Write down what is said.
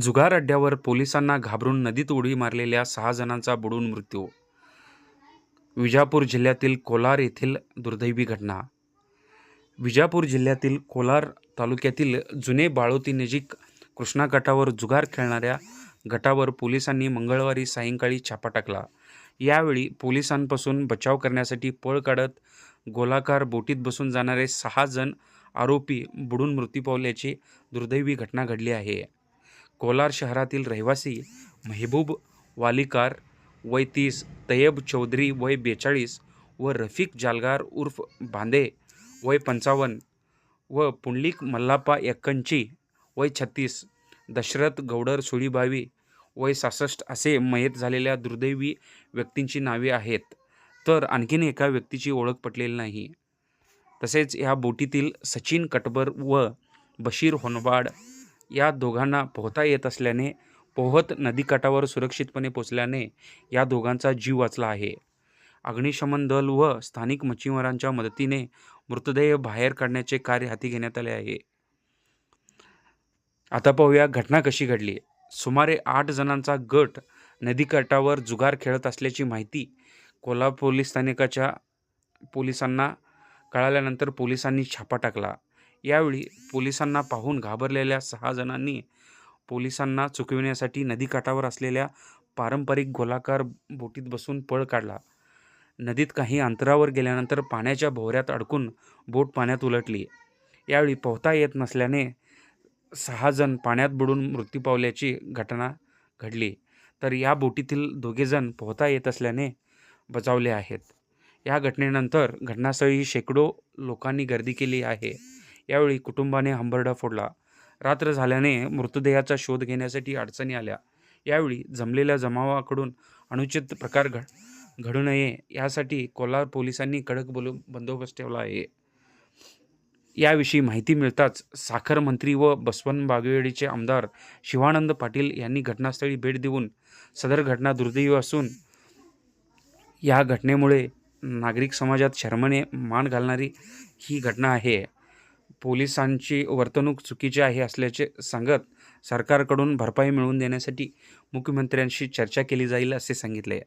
जुगार अड्ड्यावर पोलिसांना घाबरून नदीत उडी मारलेल्या सहा जणांचा बुडून मृत्यू. विजापूर जिल्ह्यातील कोलार येथील दुर्दैवी घटना. विजापूर जिल्ह्यातील कोलार तालुक्यातील जुने बाळोती नजीक कृष्णा गटावर जुगार खेळणाऱ्या गटावर पोलिसांनी मंगळवारी सायंकाळी छापा टाकला. यावेळी पोलिसांपासून बचाव करण्यासाठी पळ काढत गोलाकार बोटीत बसून जाणारे सहा जण आरोपी बुडून मृत्यू पावल्याची दुर्दैवी घटना घडली आहे. कोलार शहरातील रहिवासी मेहबूब वालिकार वय तीस तय्यब चौधरी वय बेचाळीस व रफिक जालगार उर्फ बांदे वय पंचावन्न व पुंडलिक मल्लाप्पा एक्कंची वय छत्तीस दशरथ गौडर सुळीबावी वय सासष्ट असे मयत झालेल्या दुर्दैवी व्यक्तींची नावे आहेत. तर आणखीन एका व्यक्तीची ओळख पटलेली नाही. तसेच या बोटीतील सचिन कटबर व बशीर होनवाड या दोघांना पोहता येत असल्याने पोहत नदीकाठावर सुरक्षितपणे पोचल्याने या दोघांचा जीव वाचला आहे. अग्निशमन दल व स्थानिक मच्छीमारांच्या मदतीने मृतदेह बाहेर काढण्याचे कार्य हाती घेण्यात आले आहे. आता पाहूया घटना कशी घडली. सुमारे आठ जणांचा गट नदीकाठावर जुगार खेळत असल्याची माहिती कोल्हापूर पोलीस स्थानकाच्या पोलिसांना कळाल्यानंतर पोलिसांनी छापा टाकला. यावेळी पोलिसांना पाहून घाबरलेल्या सहा जणांनी पोलिसांना चुकविण्यासाठी नदीकाठावर असलेल्या पारंपरिक गोलाकार बोटीत बसून पळ काढला. नदीत काही अंतरावर गेल्यानंतर पाण्याच्या भोवऱ्यात अडकून बोट पाण्यात उलटली. यावेळी पोहता येत नसल्याने सहा जण पाण्यात बुडून मृत्यू पावल्याची घटना घडली. तर या बोटीतील दोघेजण पोहता येत असल्याने बचावले आहेत. या घटनेनंतर घटनास्थळी शेकडो लोकांनी गर्दी केली आहे. यावेळी कुटुंबाने हंबरडा फोडला. रात्र झाल्याने मृतदेहाचा शोध घेण्यासाठी अडचणी आल्या. यावेळी जमलेल्या जमावाकडून अनुचित प्रकार घड घडू नये यासाठी कोलार पोलिसांनी कडक बोलून बंदोबस्त ठेवला आहे. याविषयी माहिती मिळताच साखर मंत्री व बसवंत बागेवाडीचे आमदार शिवानंद पाटील यांनी घटनास्थळी भेट देऊन सदर घटना दुर्दैवी असून या घटनेमुळे नागरिक समाजात शर्मने मान घालणारी ही घटना आहे. पोलिसांची वर्तणूक चुकीची आहे असल्याचे सांगत सरकारकडून भरपाई मिळवून देण्यासाठी मुख्यमंत्र्यांशी चर्चा केली जाईल असे सांगितले.